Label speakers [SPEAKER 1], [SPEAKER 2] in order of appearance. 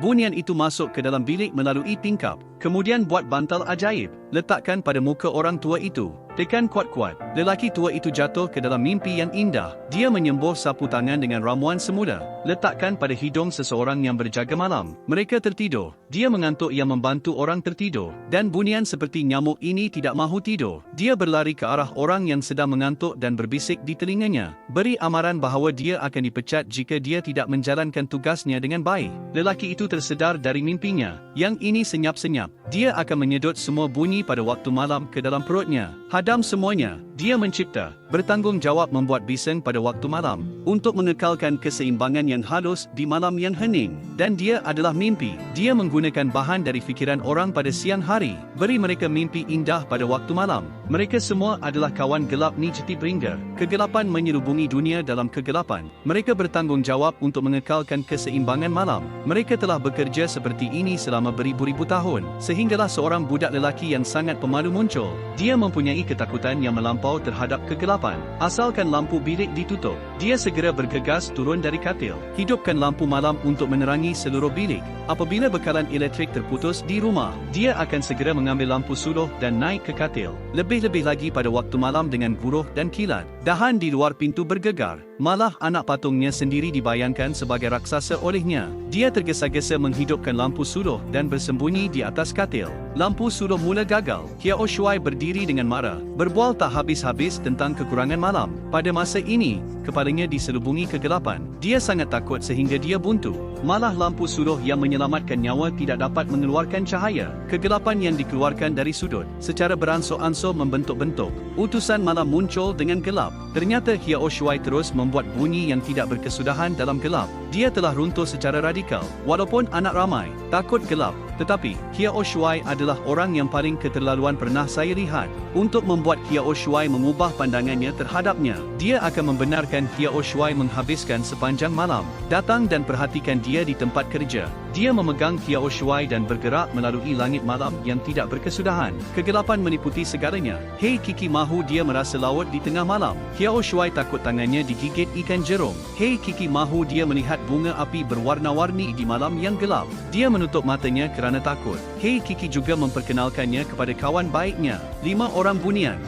[SPEAKER 1] Bunian itu masuk ke dalam bilik melalui tingkap. Kemudian buat bantal ajaib. Letakkan pada muka orang tua itu. Tekan kuat-kuat. Lelaki tua itu jatuh ke dalam mimpi yang indah. Dia menyembuh sapu tangan dengan ramuan semula. Letakkan pada hidung seseorang yang berjaga malam. Mereka tertidur. Dia mengantuk yang membantu orang tertidur. Dan bunian seperti nyamuk ini tidak mahu tidur. Dia berlari ke arah orang yang sedang mengantuk dan berbisik di telinganya. Beri amaran bahawa dia akan dipecat jika dia tidak menjalankan tugasnya dengan baik. Lelaki itu tersedar dari mimpinya. Yang ini senyap-senyap. Dia akan menyedot semua bunyi pada waktu malam ke dalam perutnya. Hadam semuanya. Dia mencipta, bertanggungjawab membuat bising pada waktu malam untuk mengekalkan keseimbangan yang halus di malam yang hening. Dan dia adalah mimpi. Dia menggunakan bahan dari fikiran orang pada siang hari. Beri mereka mimpi indah pada waktu malam. Mereka semua adalah kawan gelap Nijati Bringer. Kegelapan menyelubungi dunia dalam kegelapan. Mereka bertanggungjawab untuk mengekalkan keseimbangan malam. Mereka telah bekerja seperti ini selama beribu-ribu tahun. Sehinggalah seorang budak lelaki yang sangat pemalu muncul. Dia mempunyai ketakutan yang melampau terhadap kegelapan. Asalkan lampu bilik ditutup, dia segera bergegas turun dari katil. Hidupkan lampu malam untuk menerangi seluruh bilik. Apabila bekalan elektrik terputus di rumah, dia akan segera mengambil lampu suluh dan naik ke katil. Lebih-lebih lagi pada waktu malam dengan buruh dan kilat. Dahan di luar pintu bergegar. Malah anak patungnya sendiri dibayangkan sebagai raksasa olehnya. Dia tergesa-gesa menghidupkan lampu suluh dan bersembunyi di atas katil. Lampu suluh mula gagal. Hiao Shuai berdiri dengan marah. Berbual tak habis-habis tentang kekurangan malam. Pada masa ini, kepalanya diselubungi kegelapan. Dia sangat takut sehingga dia buntu. Malah lampu suluh yang menyelamatkan nyawa tidak dapat mengeluarkan cahaya. Kegelapan yang dikeluarkan dari sudut, secara beransur-ansur membentuk-bentuk. Utusan malam muncul dengan gelap. Ternyata Hiao Shuai terus membuat bunyi yang tidak berkesudahan dalam gelap. Dia telah runtuh secara radikal. Walaupun anak ramai, takut gelap. Tetapi, Hiao Shuai adalah orang yang paling keterlaluan pernah saya lihat. Untuk membuat Hiao Shuai mengubah pandangannya terhadapnya, dia akan membenarkan Hiao Shuai menghabiskan sepanjang malam. Datang dan perhatikan dia di tempat kerja. Dia memegang Hiao Shuai dan bergerak melalui langit malam yang tidak berkesudahan. Kegelapan meliputi segalanya. Hei Kiki mahu dia merasa laut di tengah malam. Hiao Shuai takut tangannya digigit ikan jerung. Hei Kiki mahu dia melihat bunga api berwarna-warni di malam yang gelap. Dia menutup matanya kerana takut. Hei Kiki juga memperkenalkannya kepada kawan baiknya. Lima orang bunian.